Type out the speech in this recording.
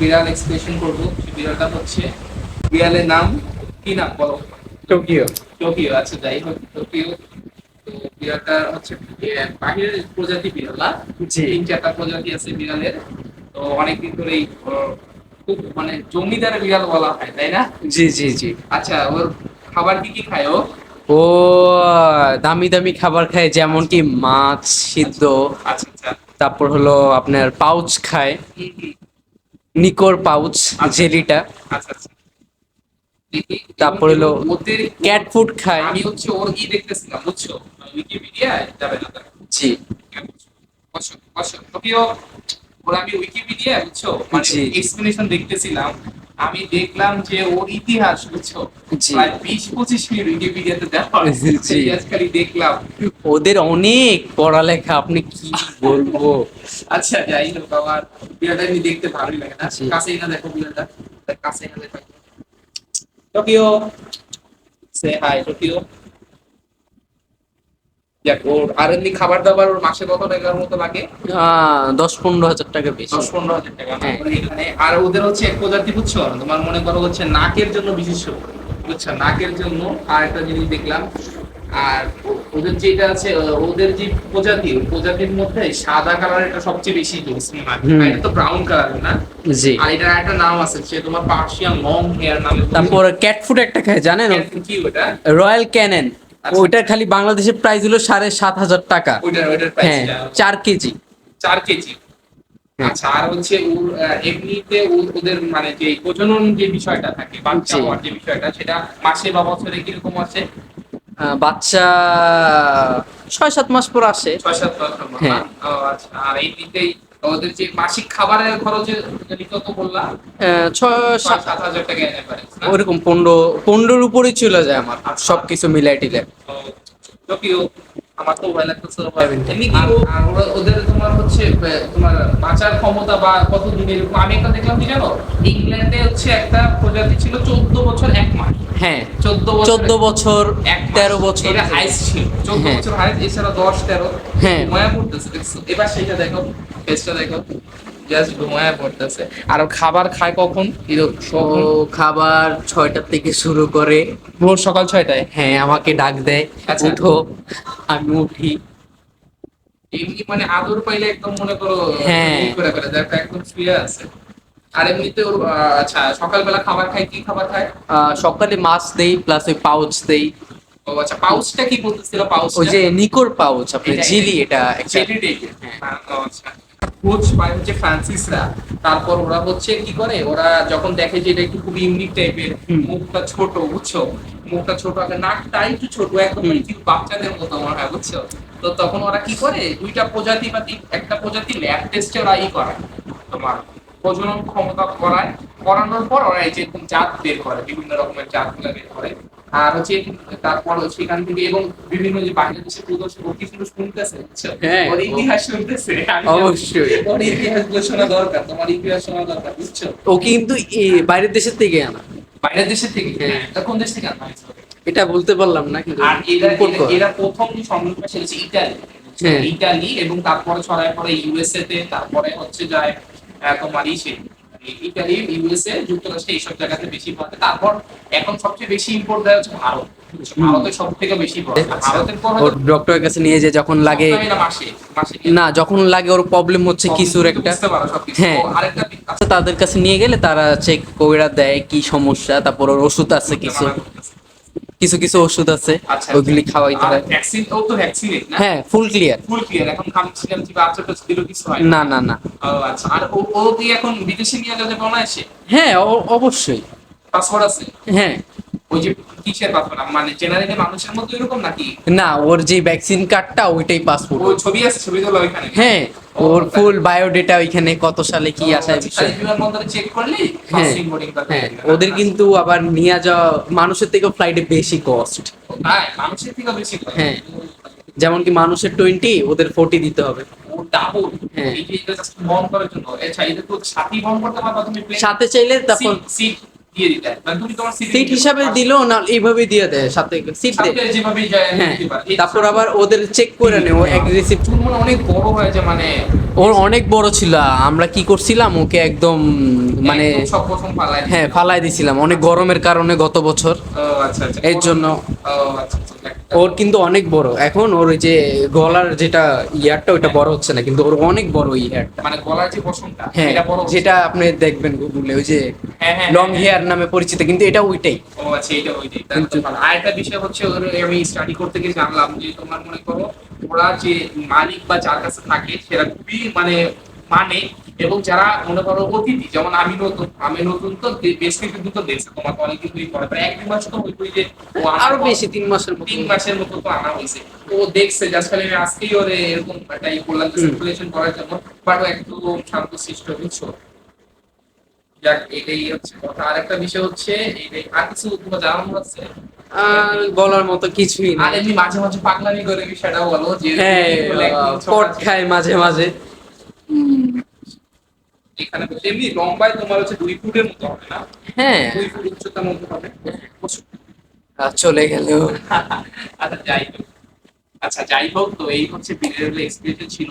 বিড়াল এক্সপ্রেশন করব। সেই বিড়ালটা হচ্ছে বিড়ালের নাম কি নাম বলো? টোকিও। টোকিও আচ্ছা যাই হোক টোকিও। তো বিড়ালটা হচ্ছে বাহিরের প্রজাতি বিড়াল না। তিন চারটা প্রজাতি আছে বিড়ালের। তো অনেকদিন ধরেই খুব মানে জমিদার বিড়াল বলা হয় তাই না? জি জি জি। আচ্ছা ওর খাবার কি কি খায় ও? ও দামি দামি খাবার খায় যেমন কি মাছ সিদ্ধ আচ্ছা আচ্ছা। তারপর হলো আপনার পাউচ খায়। নিকোর পাউচ। জেলিটা আচ্ছা আচ্ছা তারপর হলো ওদের ক্যাট ফুড খায় আমি হচ্ছে ওর ই দেখতেছিলাম বুঝছ উইকিপিডিয়ায় যাবে না। জি। টোকিও, ওরা আমি উইকিপিডিয়া বুঝছ মানে। এক্সপ্লেনেশন দেখতেছিলাম আমি দেখলাম যে ওর ইতিহাস বুঝছ। প্রায় বিশ পঁচিশ মিনিট উইকিপিডিয়াতে দেওয়া। খালি দেখলাম। ওদের অনেক পড়ালেখা আপনি কি বলব? আচ্ছা যাই হোক আমার বিয়াটা এমনি দেখতে ভালোই লাগে না। কাছে না দেখো বিয়াটা কাছে না দেখো। Tokyo say hi Tokyo. ওর আর এমনি খাবার দাবার ওর মাসে কত টাকার মতো লাগে? দশ পনেরো হাজার টাকা বেশি। দশ পনেরো হাজার টাকা? হ্যাঁ। আর ওদের হচ্ছে এক প্রজাতি বুঝছ? তোমার মনে করো হচ্ছে নাকের জন্য বিশেষ বুঝছ? নাকের জন্য আর একটা জিনিস দেখলাম। আর ওদের যেটা আছে ওদের যে প্রজাতি প্রজাতির মধ্যে সাদা কালার এটা সবচেয়ে বেশি জোস মনে এটা তো ব্রাউন কালার না? জি। আর এটার একটা নাম আছে সে তোমার পার্সিয়ান লং হেয়ার নামে। তারপর ক্যাট ফুড একটা খায় জানেন? কি ওটা? রয়্যাল ক্যানেন আচ্ছা। ওইটার খালি বাংলাদেশের প্রাইস হলো সাড়ে সাত হাজার টাকা। হ্যাঁ চার কেজি। চার কেজি। হ্যাঁ। আচ্ছা আর হচ্ছে ওর এমনিতে ওদের মানে যে প্রজনন যে বিষয়টা থাকে বাচ্চা হওয়ার যে বিষয়টা সেটা মাসে বা বছরে কীরকম আছে বাচ্চা ছয় সাত মাস পর আসে। ছয় সাত বছর মতো, হ্যাঁ। ও আচ্ছা আর এইদিকেই ওদের যে মাসিক খাবারের কত বললাম সাত হাজার টাকা এনে পারে? ওরকম পনেরো পনেরোর উপরেই চলে যায় আমার আচ্ছা। সবকিছু মিলাই টিলে আমার তো ভয় লাগতেছে। এমনি কি ওদের তোমার হচ্ছে তোমার বাঁচার ক্ষমতা বা কত দিন এরকম আমি একটা দেখলাম কি জানো ইংল্যান্ডে হচ্ছে একটা প্রজাতি ছিল চোদ্দ বছর এক মাস হ্যাঁ চোদ্দ বছর চোদ্দ বছর এক তেরো বছর এটা হাইস ছিল চোদ্দ হ্যাঁ। বছর হাইস এছাড়া দশ তেরো হ্যাঁ। ঘুমায়া পড়তেছে দেখছ এবার সেটা দেখো ফেসটা দেখো। জাস্ট ঘুমায়া পড়তেছে। আর খাবার খায় কখন? খাবার ছয়টার থেকে শুরু করে। ভোর সকাল ছয়টায়? হ্যাঁ আমাকে ডাক দেয় আচ্ছা। উঠো আমি উঠি। এমনি মানে আদর পাইলে একদম মনে করো হ্যাঁ। করে করে দেখো একদম শুয়ে আছে। আর এমনিতে আচ্ছা সকালবেলা খাবার খায় কি খাবার খায়? সকালে মাছ দেই প্লাস ওই পাউচ দেই। ও আচ্ছা পাউচটা কি বলতেছিল? পাউচ ওই যে নিকোর পাউচ আপনার এটা- জিলি এটা জেলি ডে কোচ পায় হচ্ছে ফ্রান্সিসরা তারপর ওরা হচ্ছে কি করে? ওরা যখন দেখে যে এটা একটু খুব ইউনিক টাইপের মুখটা ছোট বুঝছ? মুখটা ছোট আর নাকটা একটু ছোট একদম। ঠিক বাচ্চাদের মতো মনে হয় বুঝছ? তো তখন ওরা কি করে? দুইটা প্রজাতি বা একটা প্রজাতি ল্যাব টেস্টে ওরা ই করে তোমার প্রজনন ক্ষমতা করায়। করানোর পর ওরা এই যে জাত বের করে বিভিন্ন রকমের জাতগুলো বের করে। আর হচ্ছে তারপর সেখান থেকে এবং বিভিন্ন যে বাইরের দেশে ও কিছু শুনতেছে হ্যাঁ। ওর ইতিহাস শুনতেছে অবশ্যই। ওর ইতিহাস শোনা দরকার তোমার ইতিহাস শোনা দরকার বুঝছ ও কিন্তু বাইরের দেশের থেকে আনা বাইরের দেশের থেকে হ্যাঁ। কোন দেশ থেকে আনা এটা বলতে পারলাম না কিন্তু আর এরা এরা- প্রথম সংগ্রহ সেটা ইটালি হ্যাঁ। ইটালি এবং তারপরে ছড়ায় পরে ইউএসএ তে তারপরে হচ্ছে যায় তোমার ইসে ইটালি ইউএসএ যুক্তরাষ্ট্রে এইসব জায়গাতে বেশি পাওয়া যায়। তারপর এখন সবচেয়ে বেশি ইম্পোর্ট দেয় হচ্ছে ভারত। ডক্টরের কাছে নিয়ে যে যখন লাগে না যখন লাগে ওর প্রবলেম হচ্ছে কিছুর একটা। হ্যাঁ। তাদের কাছে নিয়ে গেলে তারা চেক কইরা দেয় কি সমস্যা তারপর ওর ওষুধ আছে কিছু। কিছু কিছু ওষুধ আছে আচ্ছা, ওইগুলি খাওয়াইতে হয়। ভ্যাকসিন ও তো ভ্যাকসিনেট না? হ্যাঁ ফুল ক্লিয়ার ফুল ক্লিয়ার এখন খামছিলাম কি বাচ্চা টাচ্চা দিল কিছু হয় না। না না ও আচ্ছা। আর ও ও কি এখন বিদেশে নিয়ে গেলে বাংলাদেশে হ্যাঁ অবশ্যই। পাসপোর্ট আছে? হ্যাঁ। ওই যে কিসের পাসপোর্ট মানে জেনারেলি মানুষের মতো এরকম নাকি? না ওর যে ভ্যাকসিন কার্ডটা ওইটাই পাসপোর্ট ওই ছবি আছে ছবি তোলা ওইখানে? হ্যাঁ ওর ফুল বায়োডেটা ওইখানে কত সালে কি আসার বিষয়। চেক করলি? হ্যাঁ হ্যাঁ ওদের কিন্তু আবার নিয়ে যাওয়া মানুষের থেকে ফ্লাইটে বেশি কস্ট মানুষের থেকে বেশি হ্যাঁ। যেমন কি মানুষের টোয়েন্টি ওদের ফোর্টি দিতে হবে। হ্যাঁ। আচ্ছা? সাথে চাইলে তারপর সিট দিয়ে দিতে মানে তুমি তোমার সিট হিসাবে দিলো না এইভাবে দিয়ে দেয় সাথে সিট দেয়। যেভাবে যায় হ্যাঁ। তারপর আবার ওদের চেক করে নেয় ও এক মনে অনেক বড় হয়েছে মানে ওর অনেক বড় ছিল। আমরা কি করছিলাম ওকে একদম মানে হ্যাঁ ফালাই দিছিলাম। অনেক গরমের কারণে গত বছর। আচ্ছা আচ্ছা। এর জন্য আচ্ছা। ওর কিন্তু অনেক বড়। এখন ওর ওই যে গলার যেটা ইয়ারটা ওটা বড় হচ্ছে না কিন্তু ওর অনেক বড় এই হেয়ারটা মানে গলার যে পশমটা হ্যাঁ এটা বড় হচ্ছে। যেটা আপনি দেখবেন গুগলে ওই যে হ্যাঁ হ্যাঁ লং হ্যাঁ, হেয়ার নামে পরিচিত কিন্তু এটা ওইটাই। ও আচ্ছা এটা ওইটাই। তো ভালো। বিষয় হচ্ছে ওদের আমি স্টাডি করতে গিয়ে জানলাম যে তোমার মনে করো ওরা যে মালিক বা যার কাছে থাকে সেটা খুবই মানে মানে এবং যারা মনে করো অতিথি যেমন আমি নতুন আমি নতুন তো বেশ কিছু তো দেখছে তোমাকে অনেক কিছুই করে প্রায় এক দুই মাস তো ওই যে আরও বেশি তিন মাসের মতো। তিন মাসের মতো তো আনা হয়েছে। তো ও দেখছে জাস্ট খালি আমি আজকেই ওরে এরকম একটা ই করলাম হুম। সার্কুলেশন করার জন্য। বাট একটু শান্ত সৃষ্ট বুঝছ? যাক এটাই হচ্ছে কথা। আর একটা বিষয় হচ্ছে এটাই। আর কিছু তোমার জানানো আছে? আর বলার মতো কিছুই আর নেই এমনি মাঝে মাঝে পাগলামি করে বিষয়টাও বলো যে হ্যাঁ পট খায় মাঝে মাঝে। এখানে এমনি লম্বায় তোমার হচ্ছে দুই ফুটের মতো হবে না? হ্যাঁ। দুই ফুট উচ্চতার মতো হবে। চলে গেল। আচ্ছা যাই হোক। আচ্ছা যাই হোক তো এই হচ্ছে বিরিয়ানি এক্সপিরিয়েন্স ছিল।